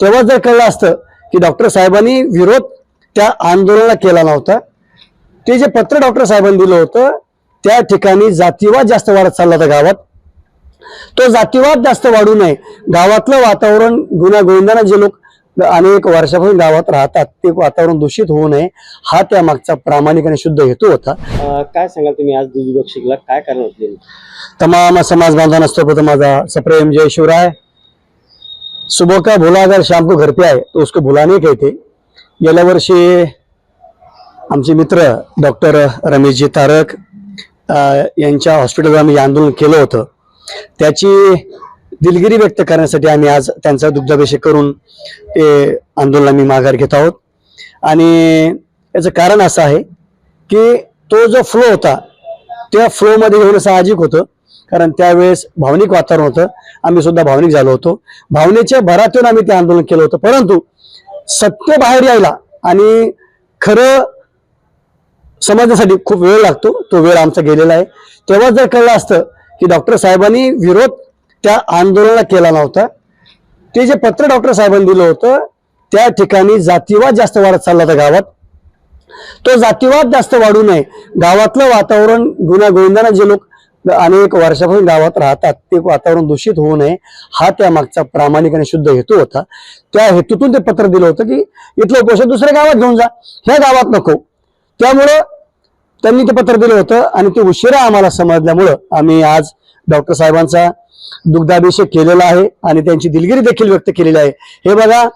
तेव्हा जर कळलं असतं की डॉक्टर साहेबांनी विरोध त्या आंदोलनाला केला नव्हता ते जे पत्र डॉक्टर साहेबांनी दिलं होतं त्या ठिकाणी जातीवाद जास्त वाढत चालला होता गावात. तो जातीवाद जास्त वाढू नये. गावातलं वातावरण गुन्हा गोविंदाना जे लोक अनेक वर्षापासून गावात राहतात ते वातावरण दूषित होऊ नये. हा त्या मागचा प्रामाणिक आणि शुद्ध हेतू होता. काय सांगाल तुम्ही? आज दूध बक्षिकला काय कारण होते? तमाम समाज बांधवांना सर्वप्रथम माझा सप्रेम जय शिवराय. सुबह का भुला अगर शाम को घर पे आए तो उसको भुलाने कहते गेल्या वर्षी आमचे मित्र डॉक्टर रमेशजी तारक यांच्या हॉस्पिटलवर आम्ही आंदोलन केलं होतं. त्याची दिलगिरी व्यक्त करण्यासाठी आम्ही आज त्यांचा दुग्धाभिषेक करून ते आंदोलन आम्ही माघार घेत आहोत. आणि याचं कारण असं आहे की तो जो फ्लो होता त्या फ्लोमध्ये येऊन साहजिक होतं. कारण त्यावेळेस भावनिक वातावरण होतं. आम्ही सुद्धा भावनिक झालो होतो. भावनेच्या भरातून आम्ही ते आंदोलन केलं होतं. परंतु सत्य बाहेर यायला आणि खरं समाजासाठी खूप वेळ लागतो. तो वेळ आमचा गेलेला आहे. तेव्हा जर कळलं असतं की डॉक्टर साहेबांनी विरोध त्या आंदोलनाला केला नव्हता. ते जे पत्र डॉक्टर साहेबांनी दिलं होतं त्या ठिकाणी जातीवाद जास्त वाढत चालला होता गावात. तो जातीवाद जास्त वाढू नये. गावातलं वातावरण गुन्हा गोविंदाना जे लोक अनेक वर्षापासून गावात राहतात. ते वातावरण दूषित होऊ नये. हा त्या मागचा प्रामाणिक आणि शुद्ध हेतू होता. त्या हेतूतून ते पत्र दिलं होतं की इथलं उपोषण दुसऱ्या गावात घेऊन जा. ह्या गावात नको. त्यामुळं त्यांनी ते पत्र दिलं होतं आणि ते उशिरा आम्हाला समजल्यामुळं आम्ही आज डॉक्टर साहेबांचा दुग्धाभिषेक केलेला आहे आणि त्यांची दिलगिरी देखील व्यक्त केलेली आहे. हे बघा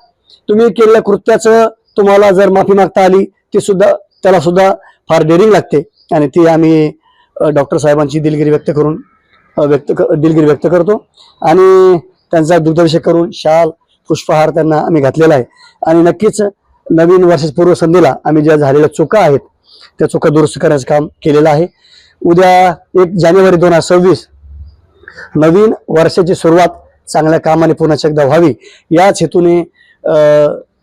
तुम्ही केलेल्या कृत्याचं तुम्हाला जर माफी मागता आली ती सुद्धा त्याला सुद्धा फार डेरिंग लागते आणि ती आम्ही डॉक्टर साहेबांची दिलगिरी व्यक्त करून व्यक्त क- दिलगिरी व्यक्त करतो. आणि त्यांचा दुग्धाभिषेक करून शाल पुष्पहार त्यांना आम्ही घातलेला आहे. आणि नक्कीच नवीन वर्षाच्या पूर्वसंध्येला आम्ही ज्या झालेल्या चुका आहेत त्या चुका दुरुस्त करण्याचं काम केलेलं आहे. उद्या एक जानेवारी दोन हजार सव्वीस नवीन वर्षाची सुरुवात चांगल्या कामाने पुन्हा एकदा व्हावी. याच हेतूने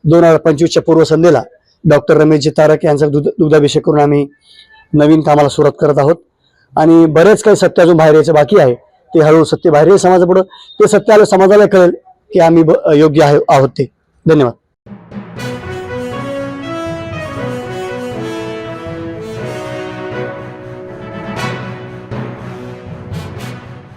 दोन हजार पंचवीसच्या पूर्वसंध्येला डॉक्टर रमेशजी तारक यांचा दुध दुग्धाभिषेक करून आम्ही नवीन कामाला सुरुवात करत आहोत. आणि बरेच काही सत्य अजून बाहेर यायचं बाकी आहे. ते हळूहळू सत्य बाहेर येईल समाजापुढं. ते सत्य आलं समाजाला कळेल की आम्ही योग्य आहे आहोत ते. धन्यवाद.